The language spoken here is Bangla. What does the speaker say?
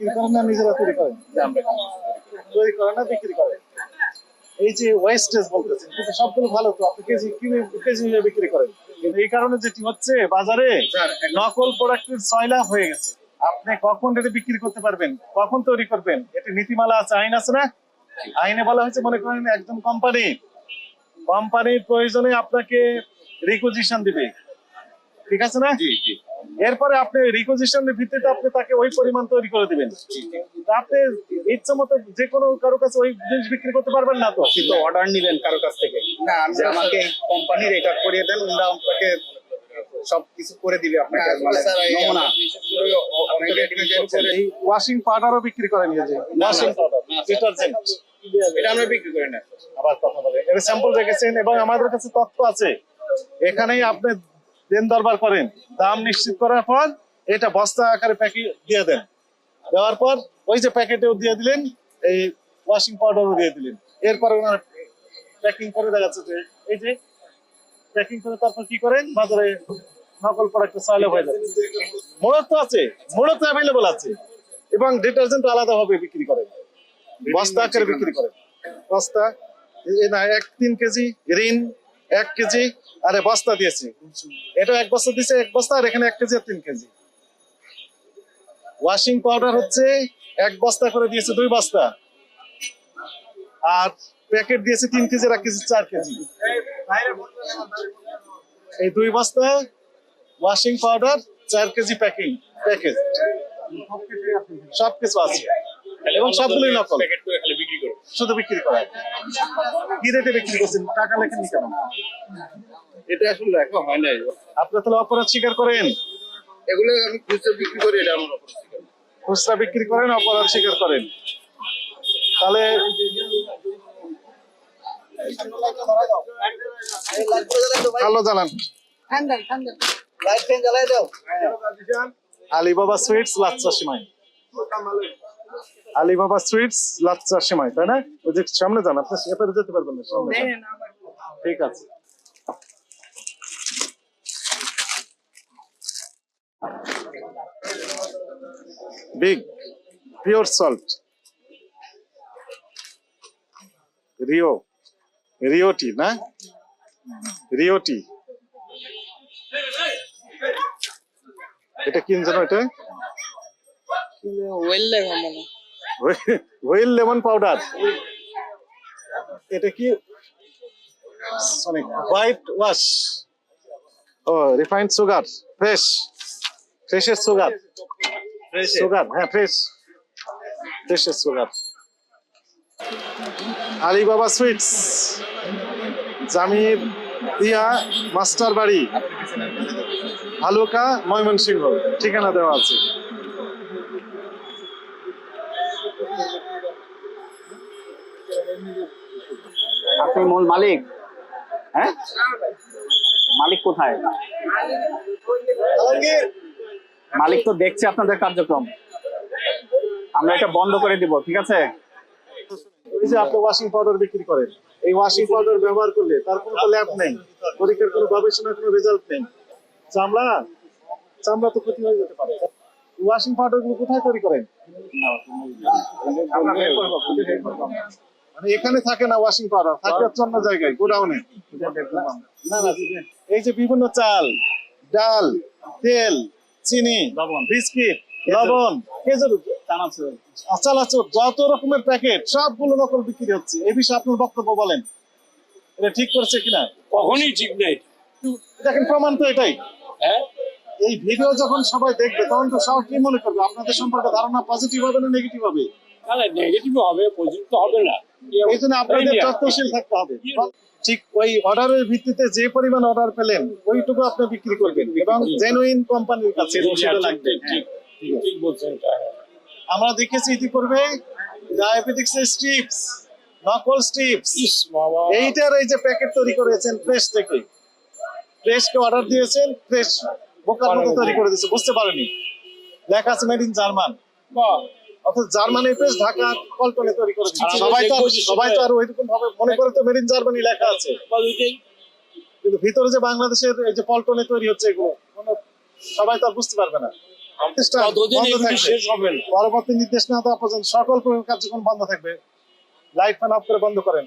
বিক্রি করেন না নিজেরা তৈরি করেন। তৈরি করেন না বিক্রি করেন। এই যে ওয়েস্টেজ বলতেছেন কিন্তু সবগুলো ভালো তো আপনি কেজি কিনে কেজি হিসেবে বিক্রি করেন। কিন্তু এই কারণে যেটি হচ্ছে বাজারে নকল প্রোডাক্টের হয়ে গেছে। আপনি কখন এটা বিক্রি করতে পারবেন কখন তৈরি করবেন এটা নীতিমালা আছে আইন আছে না? আইনে বলা হয়েছে মনে করেন একজন কোম্পানি কোম্পানির প্রয়োজনে আপনাকে রিকুজিশন দিবে। ঠিক আছে না? জি জি। এরপরে আপনি রিকুজিশনের ভিত্তিতে আপনি তাকে ওই পরিমাণ তৈরি করে দিবেন। আপনি ইচ্ছা মতো যে কোনো কারও কাছে ওই জিনিস বিক্রি করতে পারবেন না তো? কিন্তু অর্ডার নিলেন কারও কাছ থেকে। না যে আমাকে কোম্পানির এটা করিয়ে দেন ওরা আপনাকে সব কিছু করে দিবে আপনাকে। নমুনা। এই ওয়াশিং পাউডারও বিক্রি করেন এই যে ওয়াশিং পাউডার ডিটারজেন্ট এটা আমরা বিক্রি করি না আবার কথা বলে এটা স্যাম্পল রেখেছেন এবং আমাদের কাছে তথ্য আছে। এখানেই আপনি দেন দরবার করেন। দাম নিশ্চিত করার পর এটা বস্তা আকারে প্যাকেট দিয়ে দেন। দেওয়ার পর ওই যে প্যাকেটেও দিয়ে দিলেন, এই ওয়াশিং পাউডারও দিয়ে দিলেন। এরপরে ওনার প্যাকিং করে দেখা যাচ্ছে যে, এই যে প্যাকিং করে তারপর কি করেন? বাজারে নকল প্রোডাক্ট চাইলে হয়ে যাবে মোড়ক তো আছে মোড়ক তো অ্যাভেলেবল আছে। এবং ডিটারজেন্ট আলাদা ভাবে বিক্রি করেন বস্তা আকারে বিক্রি করেন বস্তা এক তিন কেজি ঋণ এক কেজি আরে বস্তা দিয়েছি। এটা এক বস্তা দিয়েছে, এক বস্তা, আর এখানে এক কেজি আর তিন কেজি। ওয়াশিং পাউডার হচ্ছে এক বস্তা করে দিয়েছে, দুই বস্তা। আর প্যাকেট দিয়েছে তিন কেজি আর এক কেজি, চার কেজি। এই দুই বস্তা ওয়াশিং পাউডার চার কেজি প্যাকিং প্যাকেজ সবকিছু আছে। এবং সবগুলোই নকল। শুধু বিক্রি করা কি রেটে বিক্রি করছেন? টাকা লেখেননি কেন? এটা আসলে রাখা হয় নাই। আপনারা তাহলে অপরাধ স্বীকার করেন? এগুলো আমি খুচরা বিক্রি করি এটা আমার অপরাধ ছিল। খুচরা বিক্রি করেন অপরাধ স্বীকার করেন। তাহলে আলো জ্বালান। আলিবাবা সুইটস লাচ্চা সিমাই। আলিবাবা সুইটস লাচ্চা সিমাই তাই না? ওই যে সামনে যান আপনি এপারে যেতে পারবেন না সামনে ঠিক আছে। বিগ পিওর সল্ট রিও রিওটি না? রিওটি এটা কিন জানো এটা? ওয়েল মনে হুইল লেমন পাউডার এটা কি? সরি হোয়াইট ওয়াশ ও রিফাইন্ড সুগার ফ্রেশ ফ্রেশের সুগার সুগার হ্যাঁ fresh ফ্রেশের sugar Alibaba sweets Jamir Dia master বাড়ি হালুকা ময়মনসিংহ। ঠিকানা দেওয়া আছে। আপনি মূল মালিক? হ্যাঁ? মালিক কোথায়? মালিক তো দেখছে আপনাদের কার্যক্রম। আমরা এটা বন্ধ করে দিব ঠিক আছে? যে আপনি ওয়াশিং পাউডার বিক্রি করেন এই ওয়াশিং পাউডার ব্যবহার করলে তার কোনো তো ল্যাব নেই পরীক্ষার কোনো গবেষণার কোনো রেজাল্ট নেই। চামড়া? চামড়া তো ক্ষতি হয়ে যেতে পারে। ওয়াশিং পাউডারগুলো কোথায় তৈরি করেন? মানে এখানে থাকে না ওয়াশিং পাউডার থাকে অন্য জায়গায় গোডাউনে। না না এই যে বিভিন্ন চাল ডাল তেল চিনি বিস্কিট লবণ খেজুর চানাচুর যত রকমের প্যাকেট সবগুলো নকল বিক্রি হচ্ছে। এই বিষয়ে আপনার বক্তব্য বলেন। এটা ঠিক করছে কিনা কখনই ঠিক নাই। দেখেন প্রমাণ তো এটাই। হ্যাঁ? এই ভিডিও যখন সবাই দেখবে তখন তো সবাই কি মনে করবে? আপনাদের সম্পর্কে ধারণা পজিটিভ হবে না নেগেটিভ হবে? তাহলে নেগেটিভ হবে পজিটিভ হবে না। এই জন্য আপনাদের যত্নশীল থাকতে হবে। ঠিক ওই অর্ডারের ভিত্তিতে যে পরিমাণ অর্ডার পেলেন ওইটুকু আপনি বিক্রি করবেন এবং জেনুইন কোম্পানির কাছে লাগবে। এটা। আমরা দেখেছি ইতিপূর্বে ডায়াবেটিক্স স্ট্রিপস নকল স্ট্রিপস এইটার এই যে প্যাকেট তৈরি করেছেন ফ্রেশ থেকে। ফ্রেশকে অর্ডার দিয়েছেন ফ্রেশ বোকার মতো তৈরি করে দিয়েছে। বুঝতে পারেনি। লেখা আছে মেড ইন জার্মান জার্মানির প্রেস ঢাকা পল্টনে তৈরি করে সবাই তো সবাই তো আর ওইরকম ভাবে মনে করে তো মেড ইন জার্মানি লেখা আছে। কিন্তু ভিতরে যে বাংলাদেশের এই যে পল্টনে তৈরি হচ্ছে এগুলো সবাই তো আর বুঝতে পারবে না। পরবর্তী নির্দেশ না দেওয়া পর্যন্ত সকল প্রকার কার্যক্রম বন্ধ থাকবে। লাইট ফ্যান অফ করে বন্ধ করেন।